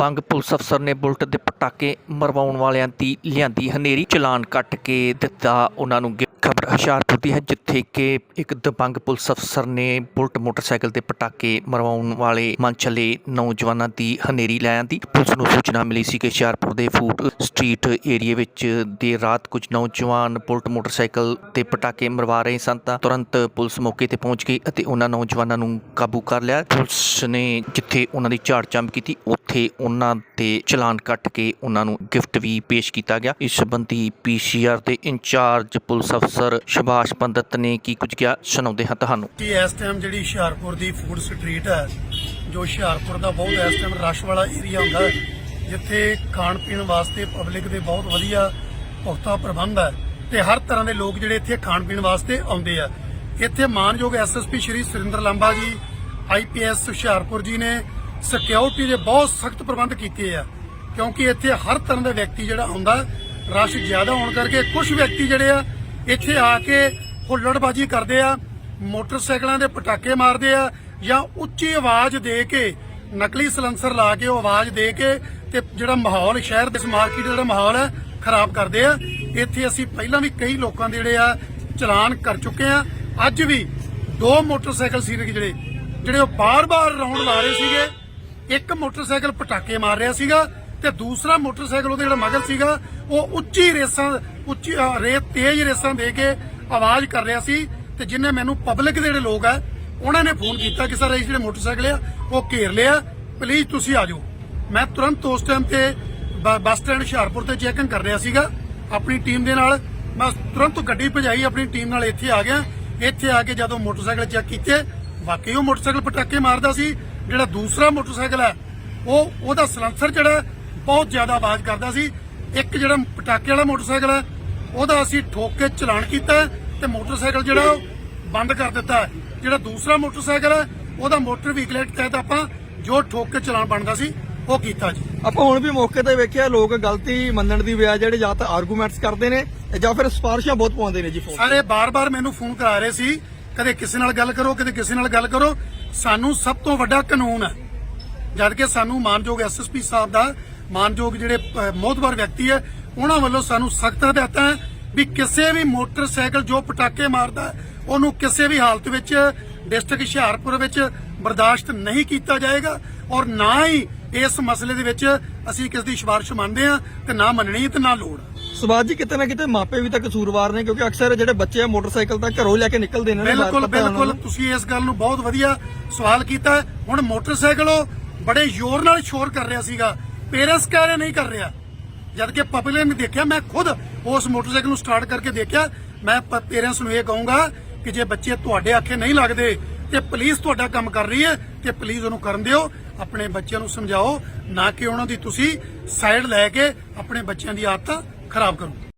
Dabangg police ਅਫਸਰ ਨੇ bullet ਦੇ ਪਟਾਕੇ ਮਰਵਾਉਣ ਵਾਲਿਆਂ ਦੀ ਲਿਆਂਦੀ ਹਨੇਰੀ, ਚਲਾਨ ਕੱਟ ਕੇ ਦਿੱਤਾ ਉਹਨਾਂ ਨੂੰ ਖਬਰ ਹੁਸ਼ਿਆਰਪੁਰ ਦੀ ਹੈ, ਜਿੱਥੇ ਕਿ ਇੱਕ ਦਬੰਗ ਪੁਲਿਸ ਅਫਸਰ ਨੇ ਬੁਲਟ ਮੋਟਰਸਾਈਕਲ ਤੇ ਪਟਾਕੇ ਮਰਵਾਉਣ ਵਾਲੇ ਮਨਚਲੇ ਨੌਜਵਾਨਾਂ ਦੀ ਹਨੇਰੀ ਲੈ ਆਂਦੀ। ਪੁਲਿਸ ਨੂੰ ਸੂਚਨਾ ਮਿਲੀ ਸੀ ਕਿ ਹੁਸ਼ਿਆਰਪੁਰ ਦੇ ਫੂਡ ਸਟਰੀਟ ਏਰੀਆ ਵਿੱਚ ਦੇਰ ਰਾਤ ਕੁਝ ਨੌਜਵਾਨ ਬੁਲਟ ਮੋਟਰਸਾਈਕਲ ਤੇ ਪਟਾਕੇ ਮਰਵਾ ਰਹੇ ਸਨ ਤਾਂ ਤੁਰੰਤ ਪੁਲਿਸ ਮੌਕੇ ਤੇ ਪਹੁੰਚ ਗਈ ਅਤੇ ਉਹਨਾਂ ਨੌਜਵਾਨਾਂ ਨੂੰ ਕਾਬੂ ਕਰ ਲਿਆ। ਪੁਲਿਸ ਨੇ ਜਿੱਥੇ ਉਹਨਾਂ ਦੀ ਝਾੜ ਚੰਮ ਕੀਤੀ ਉੱਥੇ ਉਹਨਾਂ ਤੇ ਚਲਾਨ ਕੱਟ ਕੇ ਉਹਨਾਂ ਨੂੰ ਗਿਫਟ ਵੀ ਪੇਸ਼ ਕੀਤਾ ਗਿਆ। ਇਸ ਸੰਬੰਧੀ ਪੀਸੀਆਰ ਦੇ ਇੰਚਾਰਜ ਪੁਲਿਸ ਅਫਸਰ ਸ਼ਬਾਸ਼ ਪੰਡਤ ਨੇ ਕੀ ਕੁਝ ਕਿਹਾ ਸੁਣਾਉਂਦੇ ਹਾਂ ਤੁਹਾਨੂੰ। ਕਿ ਇਸ ਟਾਈਮ ਜਿਹੜੀ ਹੁਸ਼ਿਆਰਪੁਰ ਦੀ ਫੂਡ ਸਟਰੀਟ ਹੈ ਜੋ ਹੁਸ਼ਿਆਰਪੁਰ ਦਾ ਬਹੁਤ ਇਸ ਟਾਈਮ ਰਸ਼ ਵਾਲਾ ਏਰੀਆ ਹੁੰਦਾ ਹੈ, ਜਿੱਥੇ ਖਾਣ ਪੀਣ ਵਾਸਤੇ ਪਬਲਿਕ ਦੇ ਬਹੁਤ ਵਧੀਆ ਪੁਖਤਾ ਪ੍ਰਬੰਧ ਹੈ ਤੇ ਹਰ ਤਰ੍ਹਾਂ ਦੇ ਲੋਕ ਜਿਹੜੇ ਇੱਥੇ ਖਾਣ ਪੀਣ ਵਾਸਤੇ ਆਉਂਦੇ ਆ। ਇੱਥੇ ਮਾਨਯੋਗ ਐਸਐਸਪੀ ਸ਼੍ਰੀ ਸੁਰਿੰਦਰ ਲੰਬਾ ਜੀ ਆਈਪੀਐਸ ਹੁਸ਼ਿਆਰਪੁਰ ਜੀ ਨੇ ਸਿਕਿਉਰਿਟੀ ਦੇ ਬਹੁਤ ਸਖਤ ਪ੍ਰਬੰਧ ਕੀਤੇ ਆ। ਕਿਉਂਕਿ ਇੱਥੇ ਹਰ ਤਰ੍ਹਾਂ ਦਾ ਵਿਅਕਤੀ ਜਿਹੜਾ ਆਉਂਦਾ ਰਸ਼ ਜ਼ਿਆਦਾ ਹੋਣ ਕਰਕੇ ਕੁਝ ਵਿਅਕਤੀ ਜਿਹੜੇ ਆ, ਇੱਥੇ ਆ ਕੇ ਹੁੱਲੜਬਾਜੀ ਕਰਦੇ ਆ, ਮੋਟਰਸਾਈਕਲਾਂ ਦੇ ਪਟਾਕੇ ਮਾਰਦੇ ਆ ਜਾਂ ਉੱਚੀ ਆਵਾਜ਼ ਦੇ ਕੇ, ਨਕਲੀ ਸਲੈਂਸਰ ਲਾ ਕੇ ਉਹ ਆਵਾਜ਼ ਦੇ ਕੇ ਤੇ ਜਿਹੜਾ ਮਾਹੌਲ, ਸ਼ਹਿਰ ਦੇ ਇਸ ਮਾਰਕੀਟ ਦਾ ਜਿਹੜਾ ਮਾਹੌਲ ਹੈ ਖਰਾਬ ਕਰਦੇ ਆ। ਇੱਥੇ ਅਸੀਂ ਪਹਿਲਾਂ ਵੀ ਕਈ ਲੋਕਾਂ ਦੇ ਜਿਹੜੇ ਆ, ਚਲਾਨ ਕਰ ਚੁੱਕੇ ਆ। ਅੱਜ ਵੀ ਦੋ ਮੋਟਰਸਾਈਕਲ ਸੀਗੇ ਜਿਹੜੇ ਜਿਹੜੇ ਉਹ ਬਾਰ-ਬਾਰ ਰਾਉਂਡ ਲਾ ਰਹੇ ਸੀਗੇ। ਇੱਕ ਮੋਟਰਸਾਈਕਲ ਪਟਾਕੇ ਮਾਰ ਰਿਹਾ ਸੀਗਾ ਤੇ ਦੂਸਰਾ ਮੋਟਰਸਾਈਕਲ ਉਹਦੇ ਜਿਹੜਾ ਮਗਰ ਸੀਗਾ ਉਹ ਉੱਚੀ ਰੇਸਾਂ ਉੱਚੀ ਅ, ਰੇਤ ਤੇਜ਼ ਰੇਸਾਂ ਦੇ ਕੇ ਆਵਾਜ਼ ਕਰ ਰਿਹਾ ਸੀ ਤੇ ਜਿੰਨੇ ਮੈਨੂੰ ਪਬਲਿਕ ਦੇ ਜਿਹੜੇ ਲੋਕ ਆ ਉਹਨਾਂ ਨੇ ਫੋਨ ਕੀਤਾ ਕਿ ਸਰ ਇਹ ਜਿਹੜੇ ਮੋਟਰਸਾਈਕਲ ਆ ਉਹ ਘੇਰ ਲਿਆ। ਪਲੀਜ਼ ਤੁਸੀਂ ਆ ਜਾਓ। ਮੈਂ ਤੁਰੰਤ ਉਸ ਟਾਈਮ ਤੇ ਬ- ਬੱਸ ਸਟੈਂਡ ਹੁਸ਼ਿਆਰਪੁਰ ਤੇ ਚੈਕਿੰਗ ਕਰ ਰਿਹਾ ਸੀਗਾ ਆਪਣੀ ਟੀਮ ਦੇ ਨਾਲ। ਮੈਂ ਤੁਰੰਤ ਗੱਡੀ ਭਜਾਈ ਆਪਣੀ ਟੀਮ ਨਾਲ ਇੱਥੇ ਆ ਗਿਆ। ਇੱਥੇ ਆ ਕੇ ਜਦੋਂ ਮੋਟਰਸਾਈਕਲ ਚੈੱਕ ਕੀਤੇ ਵਾਕਈ ਉਹ ਮੋਟਰਸਾਈਕਲ ਪਟਾਕੇ ਮਾਰਦਾ ਸੀ। ਜਿਹੜਾ ਦੂਸਰਾ ਮੋਟਰਸਾਈਕਲ ਹੈ ਉਹ ਉਹਦਾ ਸਲੈਂਸਰ ਜਿਹੜਾ ਬਹੁਤ ਜ਼ਿਆਦਾ ਆਵਾਜ਼ ਕਰਦਾ ਸੀ। ਇੱਕ ਜਿਹੜਾ ਪਟਾਕੇ ਵਾਲਾ ਮੋਟਰਸਾਈਕਲ ਹੈ ਉਹਦਾ ਅਸੀਂ ਠੋਕ ਕੇ ਚਲਾਨ ਕੀਤਾ ਤੇ ਮੋਟਰਸਾਈਕਲ ਜਿਹੜਾ ਬੰਦ ਕਰ ਦਿੱਤਾ। ਜਿਹੜਾ ਦੂਸਰਾ ਮੋਟਰਸਾਈਕਲ ਹੈ ਉਹਦਾ ਮੋਟਰ ਵਹੀਕਲ ਤਹਿਤ ਆਪਾਂ ਜੋ ਠੋਕ ਕੇ ਚਲਾਨ ਬਣਦਾ ਸੀ ਉਹ ਕੀਤਾ ਜੀ। ਆਪਾਂ ਹੁਣ ਵੀ ਮੌਕੇ ਤੇ ਵੇਖਿਆ ਲੋਕ ਗਲਤੀ ਮੰਨਣ ਦੀ ਬਜਾਏ ਜਿਹੜੇ ਜਾਂ ਤਾਂ ਆਰਗੂਮੈਂਟਸ ਕਰਦੇ ਨੇ ਜਾਂ ਫਿਰ ਸਿਫਾਰਿਸ਼ਾਂ ਬਹੁਤ ਪਾਉਂਦੇ ਨੇ ਜੀ ਫੋਨ ਸਾਰੇ ਬਾਰ-ਬਾਰ ਮੈਨੂੰ ਫੋਨ ਕਰਾ ਰਹੇ ਸੀ ਕਦੇ ਕਿਸੇ ਨਾਲ ਗੱਲ ਕਰੋ ਕਦੇ ਕਿਸੇ ਨਾਲ ਗੱਲ ਕਰੋ। ਸਾਨੂੰ ਸਭ ਤੋਂ ਵੱਡਾ ਕਾਨੂੰਨ ਹੈ। ਜਦ ਕਿ ਸਾਨੂੰ ਮਾਨਯੋਗ ਐਸਐਸਪੀ ਸਾਹਿਬ ਦਾ ਮਾਨਯੋਗ ਜਿਹੜੇ ਅਹ, ਮੋਹਤਬਰ ਵਿਅਕਤੀ ਹੈ ਉਹਨਾਂ ਵੱਲੋਂ ਸਾਨੂੰ ਸਖਤ ਹਦਾਇਤਾਂ ਵੀ ਕਿਸੇ ਵੀ ਮੋਟਰਸਾਈਕਲ ਜੋ ਪਟਾਕੇ ਮਾਰਦਾ ਉਹਨੂੰ ਕਿਸੇ ਵੀ ਹਾਲਤ ਵਿੱਚ ਡਿਸਟ੍ਰਿਕਟ ਹੁਸ਼ਿਆਰਪੁਰ ਵਿੱਚ ਬਰਦਾਸ਼ਤ ਨਹੀਂ ਕੀਤਾ ਜਾਏਗਾ। ਔਰ ਨਾ ਹੀ ਇਸ ਮਸਲੇ ਦੇ ਵਿੱਚ ਅਸੀਂ ਕਿਸ ਦੀ ਸਿਫਾਰਿਸ਼ ਮੰਨਦੇ ਆ ਤੇ ਨਾ ਮੰਨਣੀ ਤੇ ਨਾ ਲੋੜ। ਸਵਾਜ ਜੀ ਕਿਤੇ ਨਾ ਕਿਤੇ ਮਾਪੇ ਵੀ ਤਾਂ ਕਸੂਰਵਾਰ ਨੇ ਕਿਉਂਕਿ ਅਕਸਰ ਜਿਹੜੇ ਬੱਚੇ ਆ ਮੋਟਰਸਾਈਕਲ ਤਾਂ ਘਰੋਂ ਲੈ ਕੇ ਨਿਕਲਦੇ ਨੇ ਬਿਲਕੁਲ ਬਿਲਕੁਲ। ਤੁਸੀਂ ਇਸ ਗੱਲ ਨੂੰ ਬਹੁਤ ਵਧੀਆ ਸਵਾਲ ਕੀਤਾ। ਹੁਣ ਮੋਟਰਸਾਈਕਲ ਉਹ ਬੜੇ ਜ਼ੋਰ ਨਾਲ ਸ਼ੋਰ ਕਰ ਰਿਹਾ ਸੀਗਾ। ਪੇਰੈਂਟਸ ਕਹਿ ਰਹੇ ਨਹੀਂ ਕਰ ਰਿਹਾ। ਜਦ ਕਿ ਪਬਲਿਕ ਨੇ ਦੇਖਿਆ ਮੈਂ ਖੁਦ ਉਸ ਮੋਟਰਸਾਈਕਲ ਨੂੰ ਸਟਾਰਟ ਕਰਕੇ ਦੇਖਿਆ। ਮੈਂ ਪੇਰੈਂਟਸ ਨੂੰ ਇਹ ਕਹੂੰਗਾ ਕਿ ਜੇ ਬੱਚੇ ਤੁਹਾਡੇ ਆਖੇ ਨਹੀਂ ਲੱਗਦੇ ਤੇ ਪੁਲਿਸ ਤੁਹਾਡਾ ਕੰਮ ਕਰ ਰਹੀ ਹੈ ਤੇ ਪਲੀਜ਼ ਉਹਨੂੰ ਕਰਨ ਦਿਓ। ਆਪਣੇ ਬੱਚਿਆਂ ਨੂੰ ਸਮਝਾਓ ਨਾ ਕਿ ਉਹਨਾਂ ਦੀ ਤੁਸੀਂ ਸਾਈਡ ਲੈ ਕੇ ਆਪਣੇ ਬੱਚਿਆਂ ਦੀ ਆਦਤ ਖਰਾਬ ਕਰੋ